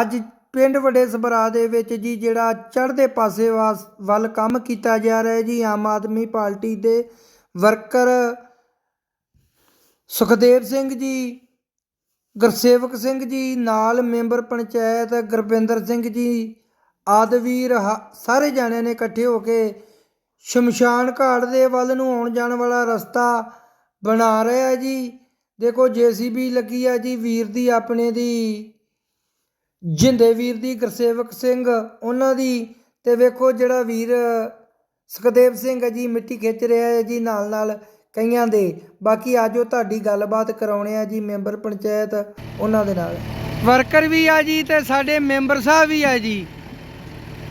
ਅੱਜ ਪਿੰਡ ਵੱਡੇ ਸਭਰਾ ਦੇ ਵਿੱਚ ਜੀ ਜਿਹੜਾ ਚੜ੍ਹਦੇ ਪਾਸੇ ਵਾਸ- ਵੱਲ ਕੰਮ ਕੀਤਾ ਜਾ ਰਿਹਾ ਜੀ, ਆਮ ਆਦਮੀ ਪਾਰਟੀ ਦੇ ਵਰਕਰ ਸੁਖਦੇਵ ਸਿੰਘ ਜੀ, ਗੁਰਸੇਵਕ ਸਿੰਘ ਜੀ, ਨਾਲ ਮੈਂਬਰ ਪੰਚਾਇਤ ਗੁਰਪਿੰਦਰ ਸਿੰਘ ਜੀ, ਆਦਵੀਰ ਹ- ਸਾਰੇ ਜਾਣਿਆਂ ਨੇ ਇਕੱਠੇ ਹੋ ਕੇ ਸ਼ਮਸ਼ਾਨ ਘਾਟ ਦੇ ਵੱਲ ਨੂੰ ਆਉਣ ਜਾਣ ਵਾਲਾ ਰਸਤਾ ਬਣਾ ਰਿਹਾ ਜੀ। ਦੇਖੋ, ਜੀਸੀਬੀ ਲੱਗੀ ਆ ਜੀ, ਵੀਰ ਦੀ ਆਪਣੇ ਦੀ ਜਿੰਦੇ ਵੀਰ ਦੀ ਗੁਰਸੇਵਕ ਸਿੰਘ, ਉਹਨਾਂ ਦੀ, ਤੇ ਵੇਖੋ ਜਿਹੜਾ ਵੀਰ ਸੁਖਦੇਵ ਸਿੰਘ ਹੈ ਜੀ, ਮਿੱਟੀ ਖਿੱਚ ਰਿਹਾ ਹੈ ਜੀ ਨਾਲ ਨਾਲ ਕਈਆਂ ਦੇ। ਬਾਕੀ ਆਜੋ ਤੁਹਾਡੀ ਗੱਲਬਾਤ ਕਰਾਉਣੇ ਆ ਜੀ ਮੈਂਬਰ ਪੰਚਾਇਤ ਉਹਨਾਂ ਦੇ ਨਾਲ। ਵਰਕਰ ਵੀ ਆ ਜੀ ਤੇ ਸਾਡੇ ਮੈਂਬਰ ਸਾਹਿਬ ਵੀ ਆ ਜੀ।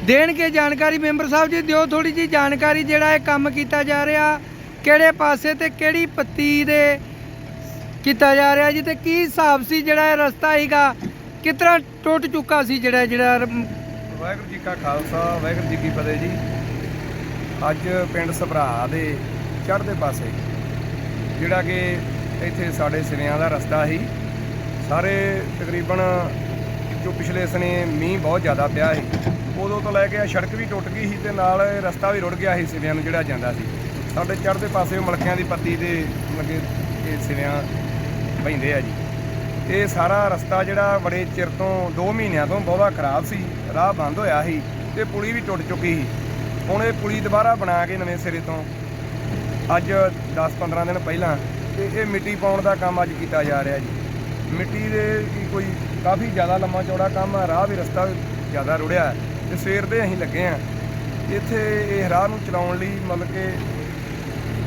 ਦੇਣਗੇ ਜਾਣਕਾਰੀ, ਮੈਂਬਰ ਸਾਹਿਬ ਜੀ ਦਿਓ ਥੋੜੀ ਜੀ ਜਾਣਕਾਰੀ ਜਿਹੜਾ ਇਹ ਕੰਮ ਕੀਤਾ ਜਾ ਰਿਹਾ, ਕਿਹੜੇ ਪਾਸੇ ਤੇ ਕਿਹੜੀ ਪੱਤੀ ਦੇ ਕੀਤਾ ਜਾ ਰਿਹਾ ਜੀ ਤੇ ਕੀ ਹਿਸਾਬ ਸੀ ਜਿਹੜਾ ਇਹ ਰਸਤਾ ਹੈਗਾ ਕਿਸ ਤਰ੍ਹਾਂ ਟੁੱਟ ਚੁੱਕਾ ਸੀ ਜਿਹੜਾ ਜਿਹੜਾ ਰ- ਵਾਹਿਗੁਰੂ ਜੀ ਕਾ ਖਾਲਸਾ, ਵਾਹਿਗੁਰੂ ਜੀ ਕੀ ਫਤਿਹ ਜੀ। ਅੱਜ ਪਿੰਡ ਸਭਰਾ ਦੇ ਚੜ੍ਹਦੇ ਪਾਸੇ, ਜਿਹੜਾ ਕਿ ਇੱਥੇ ਸਾਡੇ ਸਿਰਿਆਂ ਦਾ ਰਸਤਾ ਸੀ। ਸਾਰੇ ਤਕਰੀਬਨ ਜੋ ਪਿਛਲੇ ਸਨੇ ਮੀਂਹ ਬਹੁਤ ਜ਼ਿਆਦਾ ਪਿਆ ਸੀ, ਉਦੋਂ ਤੋਂ ਲੈ ਕੇ ਆ ਸੜਕ ਵੀ ਟੁੱਟ ਗਈ ਸੀ ਤੇ ਨਾਲ ਇਹ ਰਸਤਾ ਵੀ ਰੁੜ ਗਿਆ ਸੀ ਸਿਰਿਆਂ ਨੂੰ ਜਿਹੜਾ ਜਾਂਦਾ ਸੀ। ਸਾਡੇ ਚੜ੍ਹਦੇ ਪਾਸੇ ਉਹ ਮਲਕਿਆਂ ਦੀ ਪੱਤੀ ਦੇ ਲੱਗੇ ਇਹ ਸਿਰਿਆਂ ਪੈਂਦੇ ਆ ਜੀ। ਇਹ ਸਾਰਾ ਰਸਤਾ ਜਿਹੜਾ ਬੜੇ ਚਿਰ ਤੋਂ 2 ਮਹੀਨਿਆਂ ਤੋਂ ਬਹੁਤਾ ਖਰਾਬ ਸੀ, ਰਾਹ ਬੰਦ ਹੋਇਆ ਸੀ ਤੇ ਪੁਲੀ ਵੀ ਟੁੱਟ ਚੁੱਕੀ ਸੀ। ਹੁਣ ਇਹ ਪੁਲੀ ਦੁਬਾਰਾ ਬਣਾ ਕੇ ਨਵੇਂ ਸਿਰੇ ਤੋਂ। ਅੱਜ 10-15 ਦਿਨ ਪਹਿਲਾਂ ਤੇ ਇਹ ਮਿੱਟੀ ਪਾਉਣ ਦਾ ਕੰਮ ਅੱਜ ਕੀਤਾ ਜਾ ਰਿਹਾ ਜੀ। ਮਿੱਟੀ ਦੇ ਕੋਈ ਕਾਫੀ ਜ਼ਿਆਦਾ ਲੰਮਾ ਚੌੜਾ ਕੰਮ ਆ, ਰਾਹ ਵੀ ਰਸਤਾ ਜ਼ਿਆਦਾ ਰੁੜਿਆ ਹੈ ਤੇ ਸਵੇਰ ਦੇ ਅਸੀਂ ਲੱਗੇ ਆ ਇੱਥੇ ਇਹ ਰਾਹ ਨੂੰ ਚਲਾਉਣ ਲਈ ਮਤਲਬ ਕਿ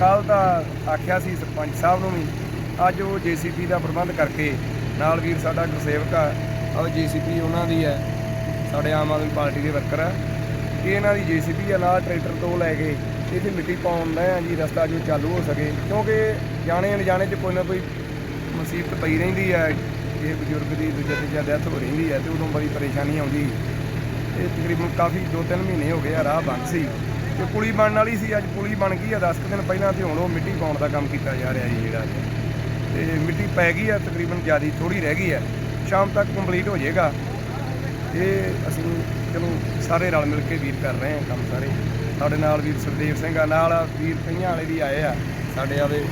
ਕੱਲ ਦਾ ਆਖਿਆ ਸੀ ਸਰਪੰਚ ਸਾਹਿਬ ਨੂੰ ਵੀ, ਅੱਜ ਉਹ ਜੀਸੀਪੀ ਦਾ ਪ੍ਰਬੰਧ ਕਰਕੇ ਨਾਲ ਵੀਰ ਸਾਡਾ ਗੁਰਸੇਵਕ ਆ ਉਹ ਜੀਸੀਪੀ ਉਹਨਾਂ ਦੀ ਹੈ, ਸਾਡੇ ਆਮ ਆਦਮੀ ਪਾਰਟੀ ਦੇ ਵਰਕਰ ਆ। ਇਹ ਇਹਨਾਂ ਦੀ ਜੀਸੀਪੀ ਆ, ਨਾਲ ਟਰੈਕਟਰ ਤੋਂ ਲੈ ਕੇ ਇੱਥੇ ਮਿੱਟੀ ਪਾਉਣ ਦਾ ਆ ਜੀ, ਰਸਤਾ ਜੋ ਚਾਲੂ ਹੋ ਸਕੇ। ਕਿਉਂਕਿ ਜਾਣੇ ਅਣਜਾਣੇ ਚ ਕੋਈ ਨਾ ਕੋਈ ਮੁਸੀਬਤ ਪਈ ਰਹਿੰਦੀ ਹੈ ਇਹ ਬਜ਼ੁਰਗ ਦੀ ਦੂਜੇ ਤੀਜਾ ਡੈਥ ਹੋ ਰਹਿੰਦੀ ਹੈ ਤੇ ਉਦੋਂ ਬੜੀ ਪਰੇਸ਼ਾਨੀ ਆਉਂਦੀ। ਇਹ ਤਕਰੀਬਨ ਕਾਫੀ 2-3 ਮਹੀਨੇ ਹੋ ਗਏ ਆ, ਰਾਹ ਬੰਦ ਸੀ। ਤੇ ਪੁਲੀ ਬਣਨ ਵਾਲੀ ਸੀ, ਅੱਜ ਪੁਲੀ ਬਣ ਗਈ ਆ 10 ਕੁ ਦਿਨ ਪਹਿਲਾਂ ਤੇ ਹੁਣ ਉਹ ਮਿੱਟੀ ਪਾਉਣ ਦਾ ਕੰਮ ਕੀਤਾ ਜਾ ਰਿਹਾ ਜੀ ਜਿਹੜਾ। ਤੇ ਮਿੱਟੀ ਪੈ ਗਈ ਆ, ਤਕਰੀਬਨ ਜਿਆਦੀ ਥੋੜੀ ਰਹਿ ਗਈ ਆ। ਸ਼ਾਮ ਤੱਕ ਕੰਪਲੀਟ ਹੋ ਜਾਏਗਾ। ਇਹ ਅਸੀਂ ਚਲੋ ਸਾਰੇ ਰਲ ਮਿਲ ਕੇ ਵੀਰ ਕਰ ਰਹੇ ਹਾਂ ਕੰਮ ਸਾਰੇ। ਸਾਡੇ ਨਾਲ ਵੀਰ ਸੁਖਦੇਵ ਸਿੰਘ ਆ, ਨਾਲ ਵੀਰ ਕਈਆਂ ਵਾਲੇ ਵੀ ਆਏ ਆ। ਸਾਡੇ ਆਵੇ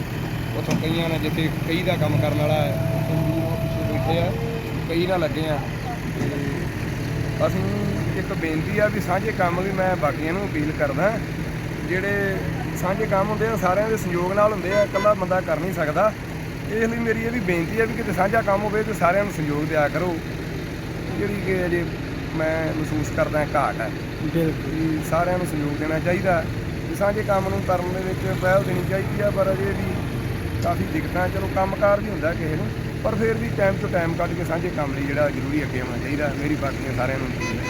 ਉਥੋਂ ਕਈਆਂ ਨੇ ਜਿੱਥੇ ਕਈ ਦਾ ਕੰਮ ਕਰਨ ਵਾਲਾ ਹੈ, ਉੱਥੋਂ ਵੀ ਉਹ ਪਿੱਛੇ ਬੈਠੇ ਆ। ਕਈ ਨਾਲ ਲੱਗੇ ਆ। ਤੇ ਅਸੀਂ ਇੱਕ ਬੇਨਤੀ ਆ ਵੀ ਸਾਂਝੇ ਕੰਮ ਵੀ ਮੈਂ ਬਾਕੀਆਂ ਨੂੰ ਅਪੀਲ ਕਰਦਾ, ਜਿਹੜੇ ਸਾਂਝੇ ਕੰਮ ਹੁੰਦੇ ਆ, ਸਾਰਿਆਂ ਦੇ ਸੰਯੋਗ ਨਾਲ ਹੁੰਦੇ ਆ, ਇਕੱਲਾ ਬੰਦਾ ਕਰ ਨਹੀਂ ਸਕਦਾ। ਇਸ ਲਈ ਮੇਰੀ ਇਹ ਵੀ ਬੇਨਤੀ ਆ ਵੀ ਕਿਤੇ ਸਾਂਝਾ ਕੰਮ ਹੋਵੇ ਤੇ ਸਾਰਿਆਂ ਨੂੰ ਸੰਯੋਗ ਦਿਆ ਕਰੋ। ਜਿਹੜੀ ਕਿ ਅਜੇ ਮੈਂ ਮਹਿਸੂਸ ਕਰਦਾ ਘਾਟ ਹੈ। ਬਿਲਕੁਲ। ਵੀ ਸਾਰਿਆਂ ਨੂੰ ਸਹਿਯੋਗ ਦੇਣਾ ਚਾਹੀਦਾ। ਵੀ ਸਾਂਝੇ ਕੰਮ ਨੂੰ ਕਰਨ ਦੇ ਵਿੱਚ ਪਹਿਲ ਦੇਣੀ ਚਾਹੀਦੀ ਆ ਪਰ ਅਜੇ ਵੀ ਕਾਫੀ ਦਿੱਕਤਾਂ ਚਲੋ ਕੰਮਕਾਰ ਵੀ ਹੁੰਦਾ ਕਿਸੇ ਨੂੰ ਪਰ ਫਿਰ ਵੀ ਟਾਈਮ ਤੋਂ ਟਾਈਮ ਕੱਢ ਕੇ ਸਾਂਝੇ ਕੰਮ ਲਈ ਜਿਹੜਾ ਜ਼ਰੂਰੀ ਅੱਗੇ ਆਉਣਾ ਚਾਹੀਦਾ। ਮੇਰੀ ਬਾਕੀ ਸਾਰਿਆਂ ਨੂੰ ਹੈ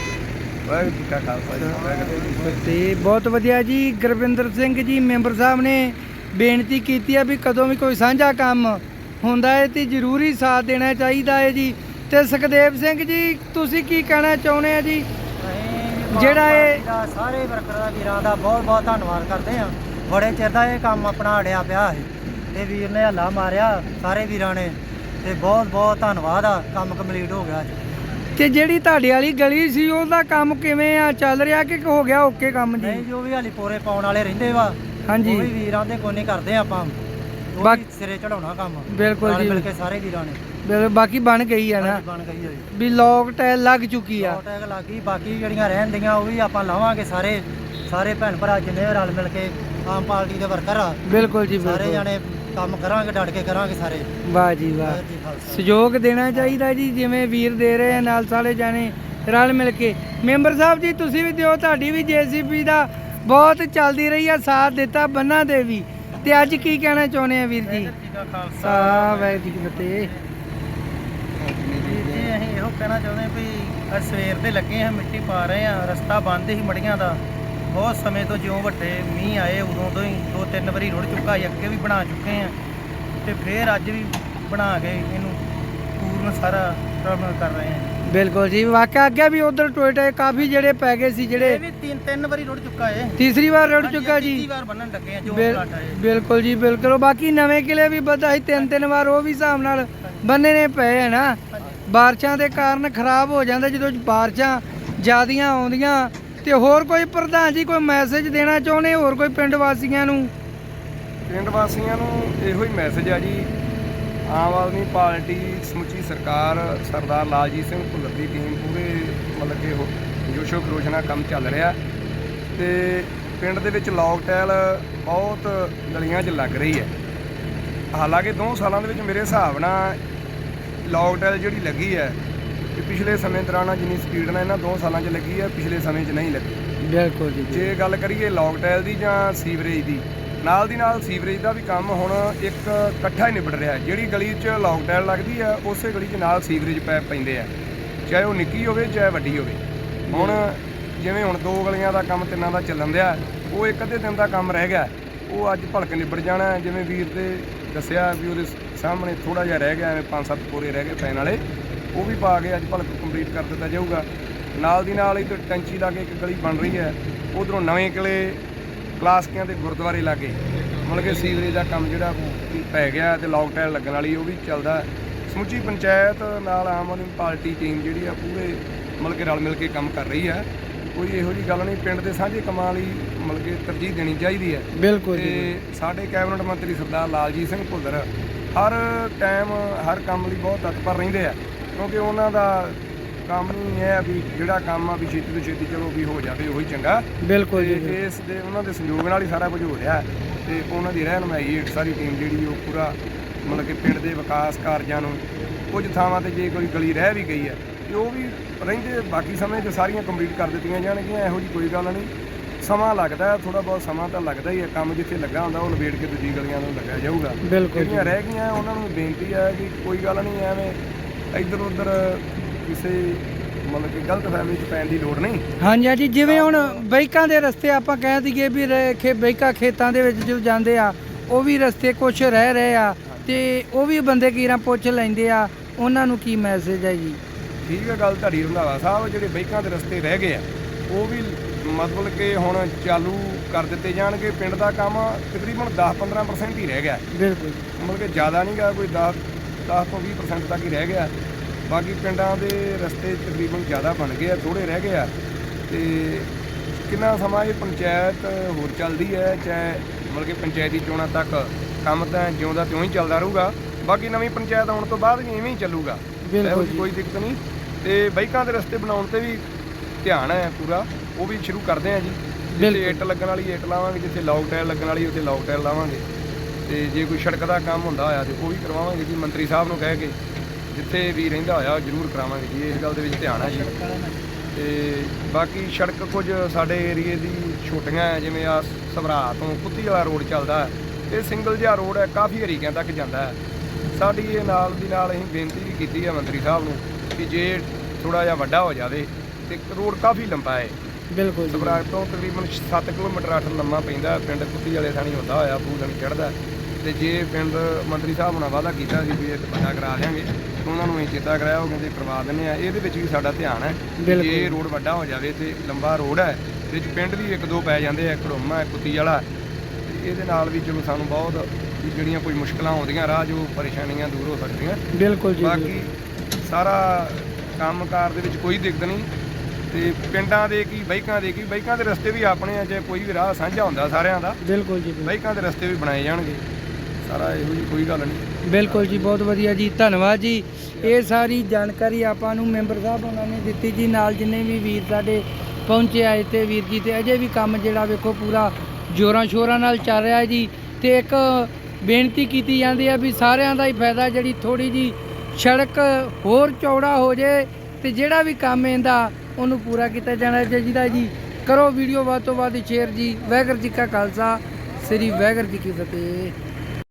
ਵਾਹਿਗੁਰੂ ਜੀ ਕਾ ਖਾਲਸਾ ਜੀ ਵਾਹਿਗੁਰੂ ਜੀ ਕੀ ਫਤਿਹ। ਤੇ ਬਹੁਤ ਵਧੀਆ ਜੀ ਗੁਰਵਿੰਦਰ ਸਿੰਘ ਜੀ ਮੈਂਬਰ ਸਾਹਿਬ ਨੇ ਬੇਨਤੀ ਕੀਤੀ ਹੈ ਵੀ ਕਦੋਂ ਵੀ ਕੋਈ ਸਾਂਝਾ ਕੰਮ ਹੁੰਦਾ ਹੈ ਤੇ ਜ਼ਰੂਰੀ ਸਾਥ ਦੇਣਾ ਚਾਹੀਦਾ ਹੈ ਜੀ। ਤੇ ਸੁਖਦੇਵ ਸਿੰਘ ਜੀ ਤੁਸੀਂ ਕੀ ਕਹਿਣਾ ਚਾਹੁੰਦੇ ਆ ਜੀ? ਜਿਹੜਾ ਇਹ- ਸਾਰੇ ਵਰਕਰਾਂ ਦਾ ਵੀਰਾਂ ਦਾ ਬਹੁਤ ਬਹੁਤ ਧੰਨਵਾਦ ਕਰਦੇ ਹਾਂ। ਬੜੇ ਚਿਰ ਦਾ ਇਹ ਕੰਮ ਆਪਣਾ ਅੜਿਆ ਪਿਆ ਹੈ। ਤੇ ਵੀਰ ਨੇ ਹੱਲਾ ਮਾਰਿਆ ਸਾਰੇ ਵੀਰਾਂ ਨੇ। ਤੇ ਬਹੁਤ ਬਹੁਤ ਧੰਨਵਾਦ ਆ ਕੰਮ ਕੰਪਲੀਟ ਹੋ ਗਿਆ ਅੱਜ। ਤੇ ਜਿਹੜੀ ਤੁਹਾਡੇ ਵਾਲੀ ਗਲੀ ਸੀ ਉਹਦਾ ਕੰਮ ਕਿਵੇਂ ਆ? ਚੱਲ ਰਿਹਾ ਕਿ ਹੋ ਗਿਆ ਓਕੇ ਕੰਮ ਨਹੀਂ ਜੀ ਜੋ ਵੀ ਹਾਲੀ ਪੂਰੇ ਪਾਉਣ ਵਾਲੇ ਰਹਿੰਦੇ ਵਾ। ਹਾਂਜੀ। ਉਹ ਵੀ ਵੀਰਾਂ ਦੇ ਕੋਨੇ ਕਰਦੇ ਆ ਆਪਾਂ। ਉਹ ਬਾਕ- ਵੀ ਸਿਰੇ ਚੜਾਉਣਾ ਕੰਮ। ਬਿਲਕੁਲ ਨਾਲ ਜੀ। ਮਿਲ ਕੇ ਸਾਰੇ ਵੀਰਾਂ ਨੇ। ਬਿਲ- ਬਾਕੀ ਬਣ ਗਈ ਆ ਨਾ। ਹਾਂਜੀ, ਬਣ ਗਈ ਹੋਈ ਵੀ ਲੋਕ ਟੈਲ ਲੱਗ ਚੁੱਕੀ ਆ। ਟੈਗ ਲੱਗੀ ਬਾਕੀ ਜਿਹੜੀਆਂ ਰਹਿਣ ਦੀਆਂ ਉਹ ਵੀ ਆਪਾਂ ਲਾਵਾਂਗੇ ਸਾਰੇ। ਸਾਰੇ ਭੈਣ ਭਰਾ ਜਿੰਨੇ ਵੀ ਰਲ ਮਿਲ ਕੇ ਆਮ ਪਾਰਟੀ ਦੇ ਵਰਕਰ ਆ ਬਿਲਕੁਲ ਜੀ ਸਾਰੇ ਬਿਲਕੁਲ। ਜਾਣੇ ਕੰਮ ਕਰਾਂਗੇ ਡਟ ਕੇ ਕਰਾਂਗੇ ਸਾਰੇ। ਵਾਹ ਜੀ ਵਾਹ। ਵਾਹਿਗੁਰੂ ਜੀ ਖਾਲਸਾ। ਸਹਿਯੋਗ ਦੇਣਾ ਚਾਹੀਦਾ ਜੀ ਜਿਵੇਂ ਵੀਰ ਦੇ ਰਹੇ ਆ ਨਾਲ ਸਾਰੇ ਜਾਣੇ ਰਲ ਮਿਲ ਕੇ। ਮੈਂਬਰ ਸਾਹਿਬ ਜੀ ਤੁਸੀਂ ਵੀ ਦਿਓ ਤੁਹਾਡੀ ਵੀ ਜੀਸੀਪੀ ਦਾ ਬਹੁਤ ਚੱਲਦੀ ਰਹੀ ਆ ਸਾਥ ਦਿੱਤਾ ਬੰਨਾ ਦੇ ਵੀ। ਤੇ ਅੱਜ ਕੀ ਕਹਿਣਾ ਚਾਹੁੰਦੇ ਆ ਵੀਰ ਜੀ? ਖਾਲਸਾ। ਵਾਹਿਗੁਰੂ ਜੀ ਕੀ ਫਤਿਹ। ਜੀ ਅਸੀਂ ਇਹੋ ਕਹਿਣਾ ਚਾਹੁੰਦੇ ਹਾਂ ਵੀ ਅੱਜ ਸਵੇਰ ਦੇ ਲੱਗੇ ਹਾਂ ਮਿੱਟੀ ਪਾ ਰਹੇ ਹਾਂ ਰਸਤਾ ਬੰਦ ਸੀ ਮੜੀਆਂ ਦਾ। ਬਹੁਤ ਸਮੇਂ ਤੋਂ ਜਿਉਂ ਵੱਡੇ ਮੀਂਹ ਆਏ ਉਦੋਂ ਤੋਂ ਹੀ ਦੋ ਤਿੰਨ ਵਾਰੀ ਰੁੜ ਚੁੱਕਾ ਸੀ ਅੱਗੇ ਵੀ ਬਣਾ ਚੁੱਕੇ ਹਾਂ ਤੇ ਫੇਰ ਅੱਜ ਵੀ ਬਣਾ ਕੇ ਇਹਨੂੰ ਪੂਰਨ ਸਾਰਾ ਕੰਮ ਕਰ ਰਹੇ ਹਾਂ ਬਿਲਕੁਲ ਜੀ ਵਾਕਿਆ ਅੱਗੇ ਵੀ ਉਧਰ ਟੋਇਟੇ ਕਾਫੀ ਜਿਹੜੇ ਪੈ ਗਏ ਸੀ ਇਹ ਜਿਹੜੇ ਵੀ ਤਿੰਨ ਤਿੰਨ ਵਾਰੀ ਰੁੜ ਚੁੱਕਾ ਏ ਤੀਸਰੀ ਵਾਰ ਰੁੜ ਚੁੱਕਾ ਜੀ। ਵਾਰ ਬੰਨਣ ਲੱਗੇ ਆ ਜੋ ਬਿਲ- ਪਲਾਟ ਆਏ ਬਿਲਕੁਲ ਜੀ ਬਿਲਕੁਲ। ਬਾਕੀ ਨਵੇਂ ਕਿਲੇ ਵੀ ਬਧਾਈ ਤਿੰਨ ਤਿੰਨ ਵਾਰ ਉਹ ਵੀ ਹਿਸਾਬ ਨਾਲ ਬੰਨੇ ਨੇ ਪਏ ਹੈ ਨਾ। ਬਾਰਿਸ਼ਾਂ ਦੇ ਕਾਰਨ ਖਰਾਬ ਹੋ ਜਾਂਦਾ ਜਦੋਂ ਬਾਰਿਸ਼ਾਂ ਜ਼ਿਆਦੀਆਂ ਆਉਂਦੀਆਂ। ਤੇ ਹੋਰ ਕੋਈ ਪ੍ਰਧਾਨ ਜੀ ਕੋਈ ਮੈਸੇਜ ਦੇਣਾ ਚਾਹੁੰਦੇ? ਹੋਰ ਕੋਈ ਪਿੰਡ ਵਾਸੀਆਂ ਨੂੰ? ਪਿੰਡ ਵਾਸੀਆਂ ਨੂੰ ਇਹੋ ਹੀ ਮੈਸੇਜ ਆ ਜੀ ਆਮ ਆਦਮੀ ਪਾਰਟੀ ਸਮੁੱਚੀ ਸਰਕਾਰ ਸਰਦਾਰ ਲਾਲਜੀਤ ਸਿੰਘ ਭੁੱਲਰ ਦੀ ਟੀਮ ਪੂਰੇ ਮਤਲਬ ਕਿ ਜੋਸ਼ੋ ਖਰੋਸ਼ ਨਾਲ ਕੰਮ ਚੱਲ ਰਿਹਾ ਤੇ ਪਿੰਡ ਦੇ ਵਿੱਚ ਲੌਕ ਟੈਲ ਬਹੁਤ ਗਲੀਆਂ 'ਚ ਲੱਗ ਰਹੀ ਹੈ। ਹਾਲਾਂਕਿ 2 ਸਾਲਾਂ ਦੇ ਵਿੱਚ ਮੇਰੇ ਹਿਸਾਬ ਨਾਲ ਲੌਕ ਟੈਲ ਜਿਹੜੀ ਲੱਗੀ ਹੈ ਇਹ ਪਿਛਲੇ ਸਮੇਂ ਦੌਰਾਨ ਜਿੰਨੀ ਸਪੀਡ ਨਾਲ ਇਹਨਾਂ 2 ਸਾਲਾਂ 'ਚ ਲੱਗੀ ਹੈ ਪਿਛਲੇ ਸਮੇਂ 'ਚ ਨਹੀਂ ਲੱਗੀ। ਬਿਲਕੁਲ ਜੀ ਜੇ ਗੱਲ ਕਰੀਏ ਲੌਕ ਟਾਇਲ ਦੀ ਜਾਂ ਸੀਵਰੇਜ ਦੀ ਨਾਲ ਦੀ ਨਾਲ ਸੀਵਰੇਜ ਦਾ ਵੀ ਕੰਮ ਹੁਣ ਇੱਕ ਇਕੱਠਾ ਹੀ ਨਿਬੜ ਰਿਹਾ ਜਿਹੜੀ ਗਲੀ 'ਚ ਲੌਕ ਟਾਇਲ ਲੱਗਦੀ ਆ ਉਸੇ ਗਲੀ 'ਚ ਨਾਲ ਸੀਵਰੇਜ ਪੈਪ ਪੈਂਦੇ ਆ। ਚਾਹੇ ਉਹ ਨਿੱਕੀ ਹੋਵੇ, ਚਾਹੇ ਵੱਡੀ ਹੋਵੇ। ਹੁਣ ਜਿਵੇਂ ਹੁਣ ਦੋ ਗਲੀਆਂ ਦਾ ਕੰਮ ਤਿੰਨਾਂ ਦਾ ਚੱਲਣ ਦਿਆ, ਉਹ ਇੱਕ ਅੱਧੇ ਦਿਨ ਦਾ ਕੰਮ ਰਹਿ ਗਿਆ। ਉਹ ਅੱਜ ਭਲਕ ਨਿਬੜ ਜਾਣਾ ਜਿਵੇਂ ਵੀਰ ਦੇ ਦੱਸਿਆ ਵੀ ਉਹਦੇ ਸਾਹਮਣੇ ਥੋੜਾ ਜਿਹਾ ਰਹਿ ਗਿਆ, ਐਵੇਂ ਪੰਜ ਸੱਤ ਪੂਰੇ ਰਹਿ ਗਏ ਪੈਣ ਵਾਲੇ। ਉਹ ਵੀ ਪਾ ਕੇ ਅੱਜ ਭਲਕ ਕੰਪਲੀਟ ਕਰ ਦਿੱਤਾ ਜਾਊਗਾ। ਨਾਲ ਦੀ ਨਾਲ ਇੱਕ ਟੈਂਚੀ ਲਾ ਕੇ ਇੱਕ ਗਲੀ ਬਣ ਰਹੀ ਹੈ। ਉਧਰੋਂ ਨਵੇਂ ਕਿਲੇ ਕਲਾਸਕਿਆਂ ਦੇ ਗੁਰਦੁਆਰੇ ਲਾਗੇ। ਮਤਲਬ ਕਿ ਸੀਵਰੇਜ ਦਾ ਕੰਮ ਜਿਹੜਾ ਪੈ ਗਿਆ ਤੇ ਲੌਕ ਟਾਇਲ ਲੱਗਣ ਵਾਲੀ ਉਹ ਵੀ ਚੱਲਦਾ। ਸਮੁੱਚੀ ਪੰਚਾਇਤ ਨਾਲ ਆਮ ਆਦਮੀ ਪਾਰਟੀ ਟੀਮ ਜਿਹੜੀ ਆ ਪੂਰੇ ਮਤਲਬ ਕਿ ਰਲ ਮਿਲ ਕੇ ਕੰਮ ਕਰ ਰਹੀ ਹੈ ਕੋਈ ਇਹੋ ਜੀ ਗੱਲ ਨਹੀਂ ਪਿੰਡ ਦੇ ਸਾਂਝੇ ਕੰਮਾਂ ਲਈ ਮਤਲਬ ਕਿ ਤਰਜੀਹ ਦੇਣੀ ਚਾਹੀਦੀ ਹੈ ਬਿਲਕੁਲ ਜੀ। ਤੇ ਸਾਡੇ ਕੈਬਨਿਟ ਮੰਤਰੀ ਸਰਦਾਰ ਲਾਲਜੀਤ ਸਿੰਘ ਭੁੱਲਰ ਹਰ ਟਾਈਮ ਹਰ ਕੰਮ ਲਈ ਬਹੁਤ ਤਤਪਰ ਰਹਿੰਦੇ ਆ। ਕਿਉਂਕਿ ਉਹਨਾਂ ਦਾ ਕੰਮ ਹੀ ਆ ਵੀ ਜਿਹੜਾ ਕੰਮ ਆ ਵੀ ਛੇਤੀ ਤੋਂ ਛੇਤੀ ਚਲੋ ਵੀ ਹੋ ਜਾਵੇ ਉਹੀ ਚੰਗਾ। ਬਿਲਕੁਲ ਜੀ ਤੇ ਇਸ ਦੇ ਉਹਨਾਂ ਦੇ ਸੰਯੋਗ ਨਾਲ ਹੀ ਸਾਰਾ ਕੁਝ ਹੋ ਰਿਹਾ। ਤੇ ਉਹਨਾਂ ਦੀ ਰਹਿਨਮਾਈ ਹੇਠ ਸਾਰੀ ਟੀਮ ਜਿਹੜੀ ਉਹ ਪੂਰਾ ਮਤਲਬ ਕਿ ਪਿੰਡ ਦੇ ਵਿਕਾਸ ਕਾਰਜਾਂ ਨੂੰ ਕੁਝ ਥਾਵਾਂ ਤੇ ਜੇ ਕੋਈ ਗਲੀ ਰਹਿ ਵੀ ਗਈ ਹੈ ਤੇ ਉਹ ਵੀ ਰਹਿੰਦੇ ਬਾਕੀ ਸਮੇਂ 'ਚ ਸਾਰੀਆਂ ਕੰਪਲੀਟ ਕਰ ਦਿੱਤੀਆਂ ਜਾਣਗੀਆਂ ਇਹੋ ਜੀ ਕੋਈ ਗੱਲ ਨਹੀਂ। ਸਮਾਂ ਲੱਗਦਾ ਹੈ ਥੋੜਾ ਬਹੁਤ ਸਮਾਂ ਤਾਂ ਲੱਗਦਾ ਹੀ ਹੈ ਕੰਮ ਜਿੱਥੇ ਲੱਗਾ ਹੁੰਦਾ ਉਹ ਨਿਬੇੜ ਕੇ ਦੂਜੀ ਗਲੀਆਂ ਨੂੰ ਲੱਗਿਆ ਜਾਊਗਾ। ਬਿਲਕੁਲ ਜਿਹੜੀਆਂ ਰਹਿ ਗਈਆਂ ਉਹਨਾਂ ਨੂੰ ਬੇਨਤੀ ਹੈ ਕਿ ਕੋਈ ਗੱਲ ਨਹੀਂ ਐਵੇਂ ਇੱਧਰ ਉੱਧਰ ਕਿਸੇ ਮਤਲਬ ਕਿ ਗਲਤ ਫਹਿਮੀ 'ਚ ਪੈਣ ਦੀ ਲੋੜ ਨਹੀਂ। ਹਾਂਜੀ ਹਾਂਜੀ ਜਿਵੇਂ ਹੁਣ ਬਾਈਕਾਂ ਦੇ ਰਸਤੇ ਆਪਾਂ ਕਹਿ ਦਈਏ ਵੀ ਰ- ਖੇ ਬਾਈਕਾਂ ਖੇਤਾਂ ਦੇ ਵਿੱਚ ਜਦੋਂ ਜਾਂਦੇ ਆ ਉਹ ਵੀ ਰਸਤੇ ਕੁਝ ਰਹਿ ਰਹੇ ਆ ਤੇ ਉਹ ਵੀ ਬੰਦੇ ਕੀਰਾਂ ਪੁੱਛ ਲੈਂਦੇ ਆ ਉਹਨਾਂ ਨੂੰ ਕੀ ਮੈਸੇਜ ਹੈ ਜੀ? ਠੀਕ ਹੈ ਗੱਲ ਤੁਹਾਡੀ ਰੰਧਾਵਾ ਸਾਹਿਬ ਜਿਹੜੇ ਬਾਈਕਾਂ ਦੇ ਰਸਤੇ ਰਹਿ ਗਏ ਆ ਉਹ ਵੀ ਮਤਲਬ ਕਿ ਹੁਣ ਚਾਲੂ ਕਰ ਦਿੱਤੇ ਜਾਣਗੇ ਪਿੰਡ ਦਾ ਕੰਮ ਤਕਰੀਬਨ 10-15% ਹੀ ਰਹਿ ਗਿਆ। ਬਿਲਕੁਲ। ਮਤਲਬ ਕਿ ਜ਼ਿਆਦਾ ਨਹੀਂ ਗਾ ਕੋਈ 10 10 ਤੋਂ 20% ਤੱਕ ਹੀ ਰਹਿ ਗਿਆ। ਬਾਕੀ ਪਿੰਡਾਂ ਦੇ ਰਸਤੇ ਤਕਰੀਬਨ ਜ਼ਿਆਦਾ ਬਣ ਗਏ ਆ ਥੋੜੇ ਰਹਿ ਗਏ ਆ। ਤੇ ਕਿੰਨਾ ਸਮਾਂ ਇਹ ਪੰਚਾਇਤ ਹੋਰ ਚੱਲਦੀ ਹੈ ਚਾਹੇ ਮਤਲਬ ਕਿ ਪੰਚਾਇਤੀ ਚੋਣਾਂ ਤੱਕ ਕੰਮ ਤਾਂ ਜਿਉਂਦਾ ਤਿਉਂ ਹੀ ਚੱਲਦਾ ਰਹੂਗਾ ਬਾਕੀ ਨਵੀਂ ਪੰਚਾਇਤ ਆਉਣ ਤੋਂ ਬਾਅਦ ਵੀ ਇਵੇਂ ਹੀ ਚੱਲੂਗਾ। ਇਹੋ ਜਿਹੀ। ਕੋਈ ਦਿੱਕਤ ਨਹੀਂ। ਤੇ ਬਾਈਕਾਂ ਦੇ ਰਸਤੇ ਬਣਾਉਣ ਤੇ ਵੀ ਧਿਆਨ ਹੈ ਪੂਰਾ ਉਹ ਵੀ ਸ਼ੁਰੂ ਕਰਦੇ ਆ ਜੀ। ਜਿੱਥੇ। ਇੱਟ ਲੱਗਣ ਵਾਲੀ ਇੱਟ ਲਾਵਾਂਗੇ ਜਿੱਥੇ ਲੌਕ ਟਾਇਰ ਲੱਗਣ ਵਾਲੀ ਉੱਥੇ ਲੌਕ ਟਾਇਰ ਲਾਵਾਂਗੇ। ਤੇ ਜੇ ਕੋਈ ਸੜਕ ਦਾ ਕੰਮ ਹੁੰਦਾ ਹੋਇਆ ਤੇ ਉਹ ਵੀ ਕਰਵਾਵਾਂਗੇ ਜੀ ਮੰਤਰੀ ਸਾਹਿਬ ਨੂੰ ਕਹਿ ਕੇ ਜਿੱਥੇ ਵੀ ਰਹਿੰਦਾ ਹੋਇਆ ਜ਼ਰੂਰ ਕਰਾਵਾਂਗੇ ਜੀ ਇਸ ਗੱਲ ਦੇ ਵਿੱਚ ਧਿਆਨ ਹੈ ਜੀ। ਤੇ ਬਾਕੀ ਸੜਕ ਕੁਝ ਸਾਡੇ ਏਰੀਏ ਦੀ ਛੋਟੀਆਂ ਹੈ ਜਿਵੇਂ ਆ ਸਭਰਾ ਤੋਂ ਕੁੱਤੀ ਵਾਲਾ ਰੋਡ ਚੱਲਦਾ ਹੈ। ਇਹ ਸਿੰਗਲ ਜਿਹਾ ਰੋਡ ਹੈ ਕਾਫੀ ਹਰੀਕਿਆਂ ਤੱਕ ਜਾਂਦਾ ਹੈ। ਸਾਡੀ ਇਹ ਨਾਲ ਦੀ ਨਾਲ ਅਸੀਂ ਬੇਨਤੀ ਵੀ ਕੀਤੀ ਹੈ ਮੰਤਰੀ ਸਾਹਿਬ ਨੂੰ ਕਿ ਜੇ ਥੋੜਾ ਜਿਹਾ ਵੱਡਾ ਹੋ ਜਾਵੇ ਤੇ ਰੋਡ ਕਾਫੀ ਲੰਬਾ ਹੈ। ਬਿਲਕੁਲ ਸਭਰਾ ਤੋਂ ਤਕਰੀਬਨ 7 ਕਿਲੋਮੀਟਰ 8 ਲੰਮਾ ਪੈਂਦਾ ਪਿੰਡ ਕੁੱਤੀ ਵਾਲੇ ਥਾਣੀ ਹੁੰਦਾ ਹੋਇਆ ਪੂਰਨ ਚੜਦਾ ਤੇ ਜੇ ਪਿੰਡ ਮੰਤਰੀ ਸਾਹਿਬ ਨਾਲ ਵਾਅਦਾ ਕੀਤਾ ਸੀ ਵੀ ਇਹ ਵੱਡਾ ਕਰਾ ਲਿਆਂਗੇ ਉਹਨਾਂ ਨੂੰ ਇਹ ਚੇਤਾ ਕਰਾਇਆ ਉਹ ਕਹਿੰਦੇ ਕਰਵਾ ਦਿੰਦੇ ਆ। ਇਹਦੇ ਵਿੱਚ ਵੀ ਸਾਡਾ ਧਿਆਨ ਹੈ ਕਿ। ਜੇ ਰੋਡ ਵੱਡਾ ਹੋ ਜਾਵੇ ਤੇ ਲੰਬਾ ਰੋਡ ਹੈ ਤੇ ਚ ਪਿੰਡ ਵੀ ਇੱਕ ਦੋ ਪੈ ਜਾਂਦੇ ਆ ਘੜੋਮਾ ਕੁੱਤੀ ਵਾਲਾ। ਇਹਦੇ ਨਾਲ ਵੀ ਚਲੋ ਸਾਨੂੰ ਬਹੁਤ ਜਿਹੜੀਆਂ ਕੋਈ ਮੁਸ਼ਕਲਾਂ ਆਉਂਦੀਆਂ ਰਾਹ ਜੋ ਪਰੇਸ਼ਾਨੀਆਂ ਦੂਰ ਹੋ ਸਕਦੀਆਂ। ਬਿਲਕੁਲ ਜੀ ਬਾਕੀ ਸਾਰਾ ਕੰਮਕਾਰ ਦੇ ਵਿੱਚ ਕੋਈ ਦਿੱਕਤ ਨਹੀਂ। ਤੇ ਪਿੰਡਾਂ ਦੇ ਕੀ ਬਾਈਕਾਂ ਦੇ ਕੀ ਬਾਈਕਾਂ ਦੇ ਰਸਤੇ ਵੀ ਆਪਣੇ ਆ ਜੇ ਕੋਈ ਵੀ ਰਾਹ ਸਾਂਝਾ ਹੁੰਦਾ ਸਾਰਿਆਂ ਦਾ ਬਿਲਕੁਲ ਜੀ। ਬਾਈਕਾਂ ਦੇ ਰਸਤੇ ਵੀ ਬਣਾਏ ਜਾਣਗੇ। ਸਾਰਾ ਇਹੋ ਜਿਹੀ ਕੋਈ ਗੱਲ ਨਹੀਂ। ਬਿਲਕੁਲ ਜੀ, ਬਹੁਤ ਵਧੀਆ ਜੀ, ਧੰਨਵਾਦ ਜੀ। ਇਹ ਸਾਰੀ ਜਾਣਕਾਰੀ ਆਪਾਂ ਨੂੰ ਮੈਂਬਰ ਸਾਹਿਬ ਉਹਨਾਂ ਨੇ ਦਿੱਤੀ ਜੀ, ਨਾਲ ਜਿੰਨੇ ਵੀ ਵੀਰ ਸਾਡੇ ਪਹੁੰਚੇ ਆਏ ਤੇ ਵੀਰ ਜੀ ਤੇ ਅਜੇ ਵੀ ਕੰਮ ਜਿਹੜਾ ਵੇਖੋ ਪੂਰਾ ਜੋਰਾਂ ਸ਼ੋਰਾਂ ਨਾਲ ਚੱਲ ਰਿਹਾ ਹੈ ਜੀ ਤੇ ਇੱਕ ਬੇਨਤੀ ਕੀਤੀ ਜਾਂਦੀ ਹੈ ਵੀ ਸਾਰਿਆਂ ਦਾ ਹੀ ਫਾਇਦਾ ਜਿਹੜੀ ਥੋੜੀ ਜੀ ਸੜਕ ਹੋਰ ਚੌੜਾ ਹੋ ਜੇ ਤੇ ਜਿਹੜਾ ਵੀ ਕੰਮ ਇਹਦਾ ਉਹਨੂੰ ਪੂਰਾ ਕੀਤਾ ਜਾਣਾ ਚਾਹੀਦਾ ਜੀ। ਕਰੋ ਵੀਡੀਓ ਵੱਧ ਤੋਂ ਵੱਧ ਸ਼ੇਅਰ ਜੀ। ਵਾਹਿਗੁਰੂ ਜੀ ਕਾ ਖਾਲਸਾ, ਸ੍ਰੀ ਵਾਹਿਗੁਰੂ ਜੀ ਕੀ ਫਤਿਹ।